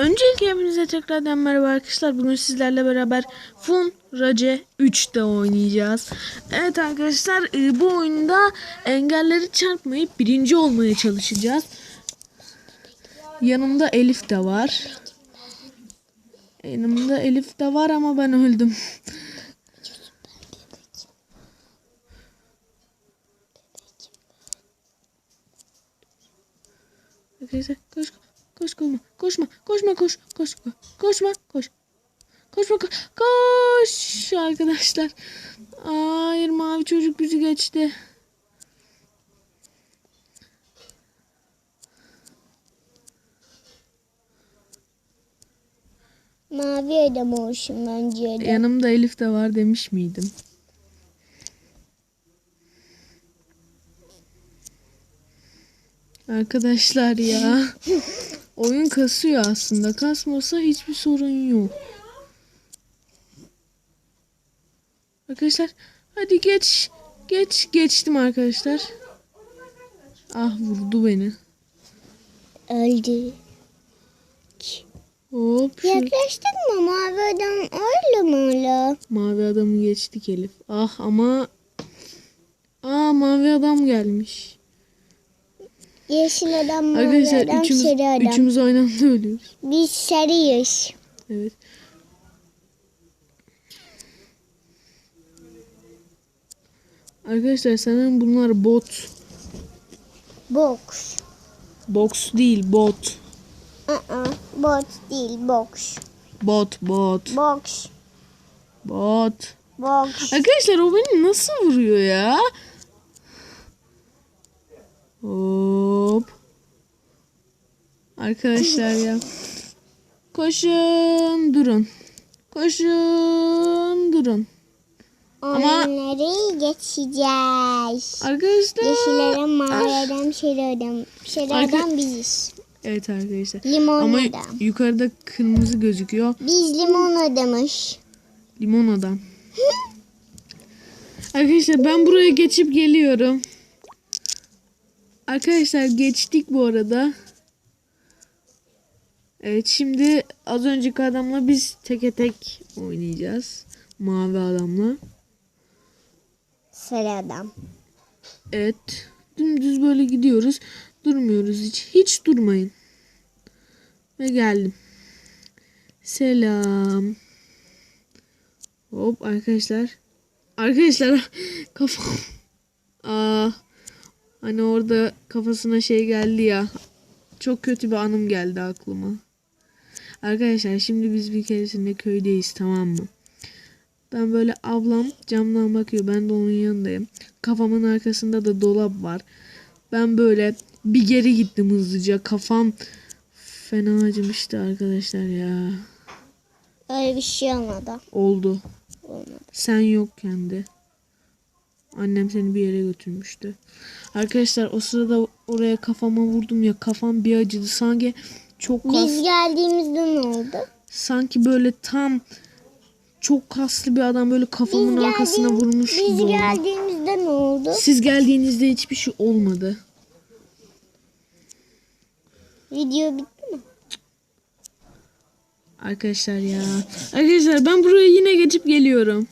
Öncelikle hepinize tekrardan merhaba arkadaşlar. Bugün sizlerle beraber Fun Race 3'te oynayacağız. Evet arkadaşlar e, bu oyunda engelleri çarpmayıp birinci olmaya çalışacağız. Yanımda Elif de var. Yanımda Elif de var ama ben öldüm. Arkadaşlar koş koşma koşma koşma koş koş koşma koş. Koşma koş koş arkadaşlar. Hayır mavi çocuk bizi geçti. Mavi adam olsun bence yanımda Elif de var demiş miydim? Arkadaşlar ya oyun kasıyor aslında kasmasa hiçbir sorun yok Arkadaşlar hadi geç. Geç. Geçtim arkadaşlar. Ah vurdu beni. Öldü. Hop. Yaklaştık mı mavi adam öyle mi öyle? mavi adamı geçtik Elif. Ah ama. Aa mavi adam gelmiş. Yeşil adam, mavi Arkadaşlar adam, üçümüz, sarı adam. üçümüz aynı anda ölüyoruz. Biz sarıyız. Evet. Arkadaşlar sanırım bunlar bot. Box. Box değil bot. Aa, bot değil box. Bot bot. Box. Bot. Box. Arkadaşlar o beni nasıl vuruyor ya? Hop. Arkadaşlar ya. Koşun durun. Koşun durun. Ama- Onları geçeceğiz. Arkadaşlar. Yeşil adam, mavi adam, sarı adam. Sarı Arka- adam biziz. Evet arkadaşlar. Limon Ama adam. yukarıda kırmızı gözüküyor. Biz limon adamız. Limon adam. Arkadaşlar ben buraya geçip geliyorum. Arkadaşlar geçtik bu arada. Evet şimdi az önceki adamla biz teke tek oynayacağız. Mavi adamla. Sarı adam. Evet. Dümdüz böyle gidiyoruz. Durmuyoruz hiç. Hiç durmayın. Ve geldim. Selam. Hop arkadaşlar. Arkadaşlar kafam. Aa, hani orada kafasına şey geldi ya. Çok kötü bir anım geldi aklıma. Arkadaşlar şimdi biz bir keresinde köydeyiz tamam mı? Ben böyle ablam camdan bakıyor. Ben de onun yanındayım. Kafamın arkasında da dolap var. Ben böyle bir geri gittim hızlıca. Kafam fena acımıştı arkadaşlar ya. Öyle bir şey olmadı. Oldu. Olmadı. Sen yokken de. Annem seni bir yere götürmüştü. Arkadaşlar o sırada oraya kafama vurdum ya. Kafam bir acıdı. Sanki çok kas, Biz geldiğimizde ne oldu? sanki böyle tam çok kaslı bir adam böyle kafamın Biz arkasına vurmuş Biz gibi oldu. geldiğimizde ne oldu? Siz geldiğinizde hiçbir şey olmadı. Video bitti mi? Arkadaşlar ya. Arkadaşlar ben buraya yine geçip geliyorum.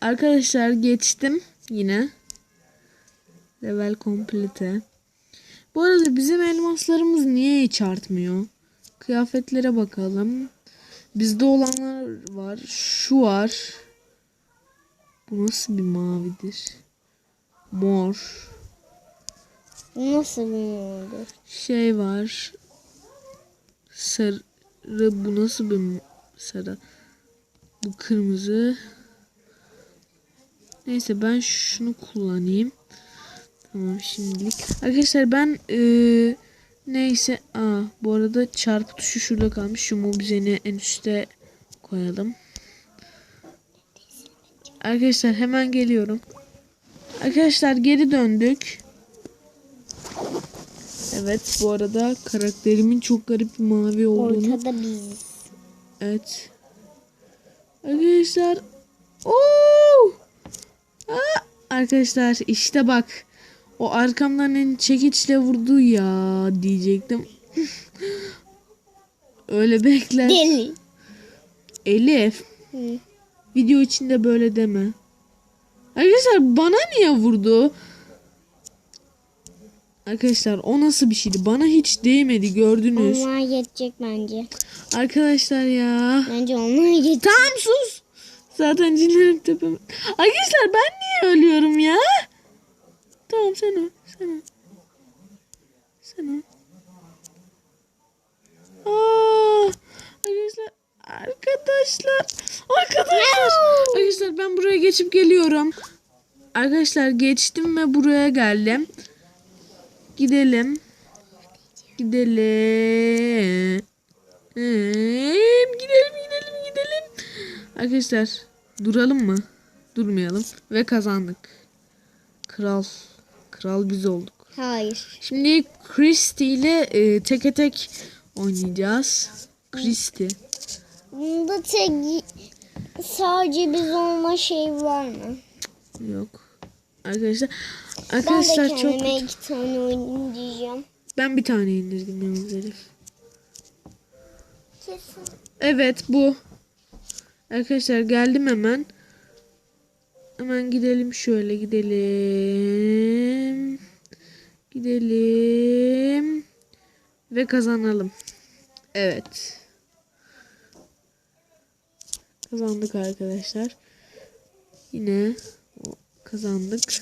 Arkadaşlar geçtim yine. Level complete. Bu arada bizim elmaslarımız niye hiç artmıyor? Kıyafetlere bakalım. Bizde olanlar var. Şu var. Bu nasıl bir mavidir? Mor. Nasıl bir oldu? şey var. Sarı bu nasıl bir sarı? Bu kırmızı. Neyse ben şunu kullanayım. Tamam şimdilik. Arkadaşlar ben eee, neyse aa bu arada çarpı tuşu şurada kalmış. Şu mobizeni en üste koyalım. Arkadaşlar hemen geliyorum. Arkadaşlar geri döndük. Evet bu arada karakterimin çok garip bir mavi olduğunu. Ortada biz. Evet. Arkadaşlar. Oo! Arkadaşlar işte bak. O arkamdan en çekiçle vurdu ya diyecektim. Öyle bekle. Deli. Elif. Hı. Video içinde böyle deme. Arkadaşlar bana niye vurdu? Arkadaşlar o nasıl bir şeydi? Bana hiç değmedi gördünüz. Onlar yetecek bence. Arkadaşlar ya. Bence onlar yetecek. Tamam sus. Zaten cinlerim tepeme. Arkadaşlar ben niye ölüyorum ya? Tamam sen öl. Sen öl. Sen öl. Aa, arkadaşlar. Arkadaşlar. Arkadaşlar. Arkadaşlar ben buraya geçip geliyorum. Arkadaşlar geçtim ve buraya geldim. Gidelim. Gidelim. Gidelim. Arkadaşlar duralım mı? Durmayalım. Ve kazandık. Kral. Kral biz olduk. Hayır. Şimdi Christy ile e, teke tek oynayacağız. Christy. Bunda tek sadece biz olma şey var mı? Yok. Arkadaşlar. Ben de Arkadaşlar çok iki tane oyun diyeceğim. ben bir tane indirdim yalnız Elif. Kesin. Evet bu. Arkadaşlar geldim hemen. Hemen gidelim şöyle gidelim. Gidelim. Ve kazanalım. Evet. Kazandık arkadaşlar. Yine kazandık.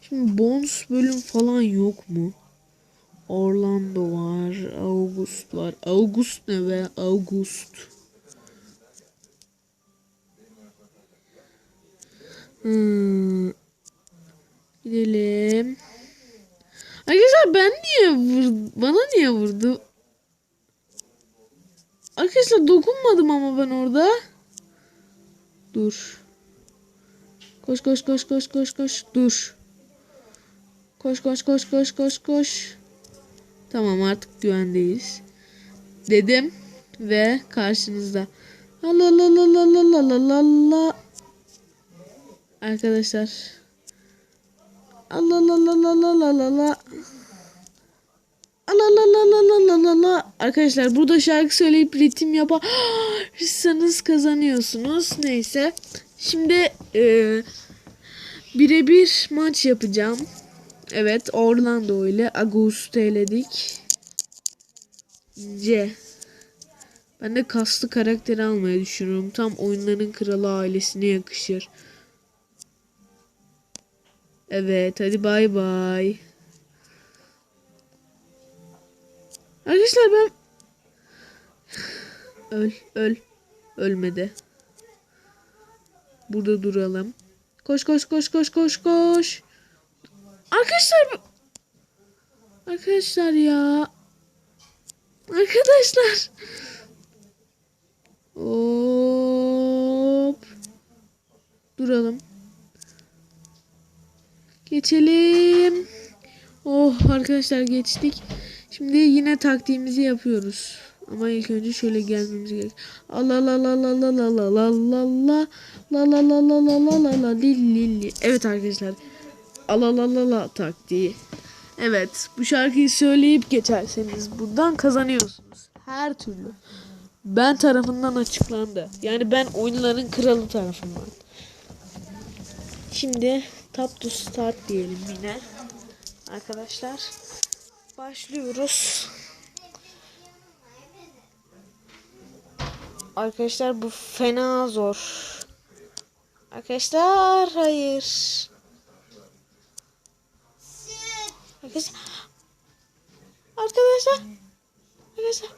Şimdi bonus bölüm falan yok mu? Orlando var. August var. August ne be? August. Hmm. Gidelim. Arkadaşlar ben niye vurdu? Bana niye vurdu? Arkadaşlar dokunmadım ama ben orada. Dur. Koş koş koş koş koş koş. Dur. Koş koş koş koş koş koş. Tamam artık güvendeyiz. Dedim ve karşınızda. La la la la la la la la la. Arkadaşlar. Allah la la la la la la la. La la la la la la la la. Arkadaşlar burada şarkı söyleyip ritim yaparsanız kazanıyorsunuz. Neyse. Şimdi eee birebir maç yapacağım. Evet Orlando ile Augusto eledik. C. Ben de kaslı karakteri almayı düşünüyorum. Tam oyunların kralı ailesine yakışır. Evet hadi bay bay. Arkadaşlar ben... Öl öl. Ölmedi. Burada duralım. Koş koş koş koş koş koş. Arkadaşlar Arkadaşlar ya. Arkadaşlar. Hop. Duralım. Geçelim. Oh arkadaşlar geçtik. Şimdi yine taktiğimizi yapıyoruz. Ama ilk önce şöyle gelmemiz gerek. Allah la la la la la la la la la la la la la la la la la li li li. Evet arkadaşlar. Allah la la la taktiği. Evet bu şarkıyı söyleyip geçerseniz buradan kazanıyorsunuz. Her türlü. Ben tarafından açıklandı. Yani ben oyunların kralı tarafından. Şimdi tap to start diyelim yine. Arkadaşlar. Başlıyoruz. Arkadaşlar bu fena zor. Arkadaşlar hayır. Arkadaşlar. Arkadaşlar. Arkadaşlar.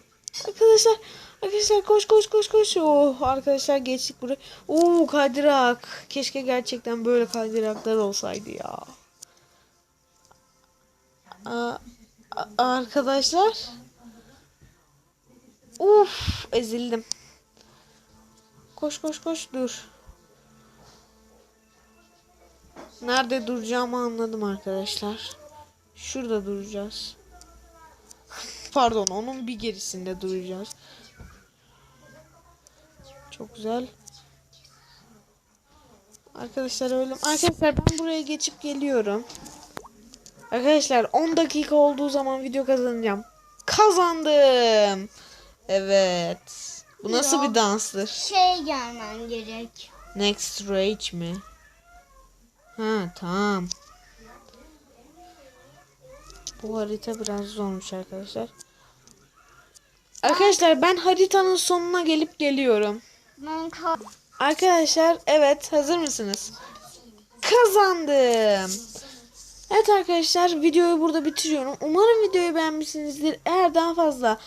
Arkadaşlar. Arkadaşlar koş koş koş koş. Oh arkadaşlar geçtik buraya. Oo kaydırak. Keşke gerçekten böyle kaydıraklar olsaydı ya. Aa, arkadaşlar. Uf ezildim. Koş koş koş dur. Nerede duracağımı anladım arkadaşlar. Şurada duracağız. Pardon onun bir gerisinde duracağız. Çok güzel. Arkadaşlar öyle. Arkadaşlar ben buraya geçip geliyorum. Arkadaşlar 10 dakika olduğu zaman video kazanacağım. Kazandım. Evet. Bu nasıl Yok. bir danstır? Şey gelmen gerek. Next Rage mi? Ha tamam. Bu harita biraz zormuş arkadaşlar. Arkadaşlar ben haritanın sonuna gelip geliyorum. Arkadaşlar evet hazır mısınız? Kazandım. Evet arkadaşlar videoyu burada bitiriyorum. Umarım videoyu beğenmişsinizdir. Eğer daha fazla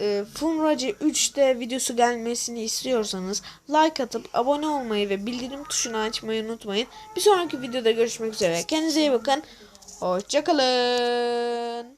e, Funrace 3'te videosu gelmesini istiyorsanız like atıp abone olmayı ve bildirim tuşunu açmayı unutmayın. Bir sonraki videoda görüşmek üzere. Kendinize iyi bakın. Hoşçakalın.